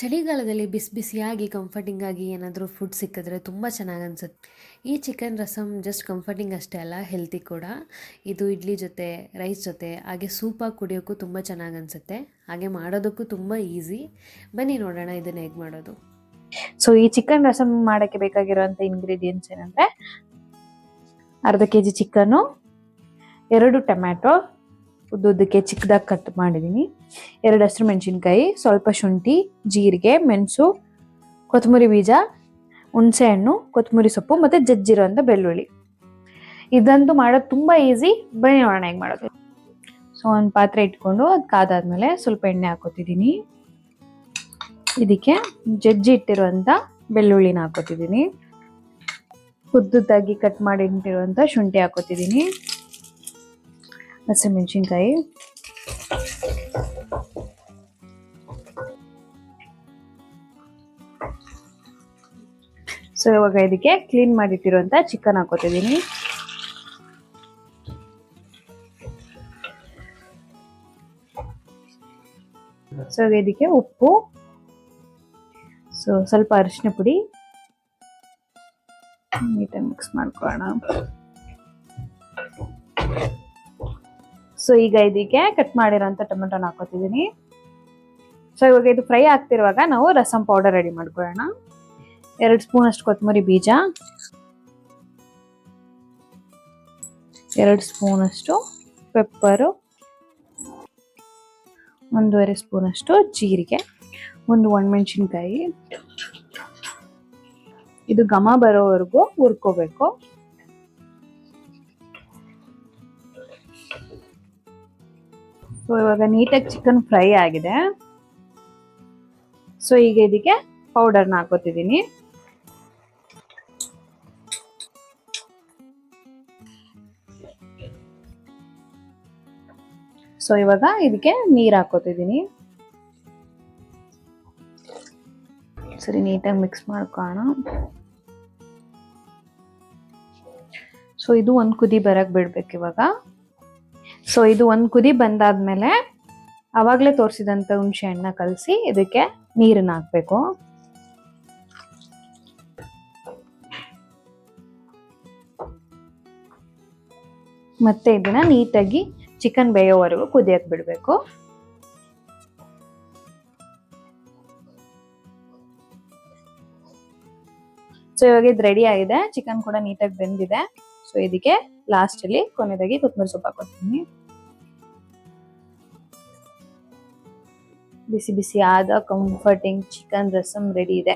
ಚಳಿಗಾಲದಲ್ಲಿ ಬಿಸಿ ಬಿಸಿಯಾಗಿ ಕಂಫರ್ಟಿಂಗ್ ಆಗಿ ಏನಾದರೂ ಫುಡ್ ಸಿಕ್ಕಿದ್ರೆ ತುಂಬ ಚೆನ್ನಾಗಿ ಅನ್ಸುತ್ತೆ. ಈ ಚಿಕನ್ ರಸಮ್ ಜಸ್ಟ್ ಕಂಫರ್ಟಿಂಗ್ ಅಷ್ಟೇ ಅಲ್ಲ ಹೆಲ್ತಿ ಕೂಡ. ಇದು ಇಡ್ಲಿ ಜೊತೆ ರೈಸ್ ಜೊತೆ, ಹಾಗೆ ಸೂಪಾಗಿ ಕುಡಿಯೋಕ್ಕೂ ತುಂಬ ಚೆನ್ನಾಗಿ ಅನಿಸುತ್ತೆ. ಹಾಗೆ ಮಾಡೋದಕ್ಕೂ ತುಂಬ ಈಸಿ ಬನ್ನಿ ನೋಡೋಣ ಇದನ್ನು ಹೇಗೆ ಮಾಡೋದು. ಸೊ ಈ ಚಿಕನ್ ರಸಮ್ ಮಾಡೋಕ್ಕೆ ಬೇಕಾಗಿರುವಂಥ ಇಂಗ್ರೀಡಿಯೆಂಟ್ಸ್ ಏನಂದರೆ, ಅರ್ಧ ಕೆ ಜಿ ಚಿಕನ್ನು ಎರಡು ಟೊಮ್ಯಾಟೊ, ಉದ್ದುದ್ದಕ್ಕೆ ಚಿಕ್ಕದಾಗಿ ಕಟ್ ಮಾಡಿದ್ದೀನಿ ಎರಡು ಹಸಿರು ಮೆಣಸಿನ್ಕಾಯಿ, ಸ್ವಲ್ಪ ಶುಂಠಿ, ಜೀರಿಗೆ, ಮೆಣಸು, ಕೊತ್ತಂಬರಿ ಬೀಜ, ಹುಣಸೆಹಣ್ಣು, ಕೊತ್ತಂಬರಿ ಸೊಪ್ಪು ಮತ್ತು ಜಜ್ಜಿರೋಂಥ ಬೆಳ್ಳುಳ್ಳಿ. ಇದಂತೂ ಮಾಡೋದು ತುಂಬ ಈಸಿ ಬನ್ನಿ ನೋಡೋಣ ಹೇಗೆ ಮಾಡೋದು. ಸೊ ಒಂದು ಪಾತ್ರೆ ಇಟ್ಕೊಂಡು ಅದು ಕಾದಾದ್ಮೇಲೆ ಸ್ವಲ್ಪ ಎಣ್ಣೆ ಹಾಕೋತಿದ್ದೀನಿ ಇದಕ್ಕೆ ಜಜ್ಜಿ ಇಟ್ಟಿರುವಂಥ ಬೆಳ್ಳುಳ್ಳಿನ ಹಾಕೋತಿದ್ದೀನಿ ಉದ್ದುದ್ದಾಗಿ ಕಟ್ ಮಾಡಿ ಇಟ್ಟಿರುವಂಥ ಶುಂಠಿ ಹಾಕೋತಿದ್ದೀನಿ ಹಸಿಮೆಣಸಿನ್ಕಾಯಿ ಸೊ ಇವಾಗ ಇದಕ್ಕೆ ಕ್ಲೀನ್ ಮಾಡಿಟ್ಟಿರುವಂತ ಚಿಕನ್ ಹಾಕೋತಿದ್ದೀನಿ ಸೊ ಇದಕ್ಕೆ ಉಪ್ಪು, ಸೊ ಸ್ವಲ್ಪ ಅರಿಶಿನ ಪುಡಿ ನೀಟಾಗಿ ಮಿಕ್ಸ್ ಮಾಡ್ಕೊಳ್ಳೋಣ. ಸೊ ಈಗ ಇದಕ್ಕೆ ಕಟ್ ಮಾಡಿರೋಂಥ ಟೊಮೆಟೊನ ಹಾಕೋತಿದ್ದೀನಿ ಸೊ ಇವಾಗ ಇದು ಫ್ರೈ ಆಗ್ತಿರುವಾಗ ನಾವು ರಸಂ ಪೌಡರ್ ರೆಡಿ ಮಾಡ್ಕೊಳ್ಳೋಣ. ಎರಡು ಸ್ಪೂನ್ ಅಷ್ಟು ಕೊತ್ತಂಬರಿ ಬೀಜ. ಎರಡು ಸ್ಪೂನ್ ಅಷ್ಟು ಪೆಪ್ಪರು. ಒಂದೂವರೆ ಸ್ಪೂನ್ ಅಷ್ಟು ಜೀರಿಗೆ. ಒಂದು ಒಣಮೆಣಸಿನ್ಕಾಯಿ. ಇದು ಘಮ ಬರೋವರೆಗೂ ಹುರ್ಕೋಬೇಕು. ಸೊ ಇವಾಗ ನೀಟಾಗಿ ಚಿಕನ್ ಫ್ರೈ ಆಗಿದೆ. ಸೊ ಈಗ ಇದಕ್ಕೆ ಪೌಡರ್ನ ಹಾಕೋತಿದ್ದೀನಿ ಸೊ ಇವಾಗ ಇದಕ್ಕೆ ನೀರ್ ಹಾಕೋತಿದ್ದೀನಿ. ಸರಿ, ನೀಟಾಗಿ ಮಿಕ್ಸ್ ಮಾಡ್ಕೋಣ ಸೊ ಇದು ಒಂದ್ ಕುದಿ ಬರಕ್ ಬಿಡ್ಬೇಕು ಇವಾಗ. ಸೊ ಇದು ಒಂದು ಕುದಿ ಬಂದಾದ್ಮೇಲೆ ಅವಾಗಲೇ ತೋರಿಸಿದಂಥ ಹುಣಸೆ ಹಣ್ಣ ಕಲಸಿ ಇದಕ್ಕೆ ನೀರನ್ನ ಹಾಕ್ಬೇಕು. ಮತ್ತೆ ಇದನ್ನ ನೀಟಾಗಿ ಚಿಕನ್ ಬೇಯೋವರೆಗೂ ಕುದಿಯಕ್ಕೆ ಬಿಡಬೇಕು. ಸೊ ಇವಾಗ ಇದು ರೆಡಿ ಆಗಿದೆ. ಚಿಕನ್ ಕೂಡ ನೀಟಾಗಿ ಬೆಂದಿದೆ. ಸೊ ಇದಕ್ಕೆ ಲಾಸ್ಟ್ ಅಲ್ಲಿ ಕೊನೆದಾಗಿ ಕೊತ್ತಂಬರಿ ಸೊಪ್ಪು ಹಾಕೋತೀನಿ. ಬಿಸಿ ಬಿಸಿ ಆದ ಕಂಫರ್ಟಿಂಗ್ ಚಿಕನ್ ರಸಂ ರೆಡಿ ಇದೆ.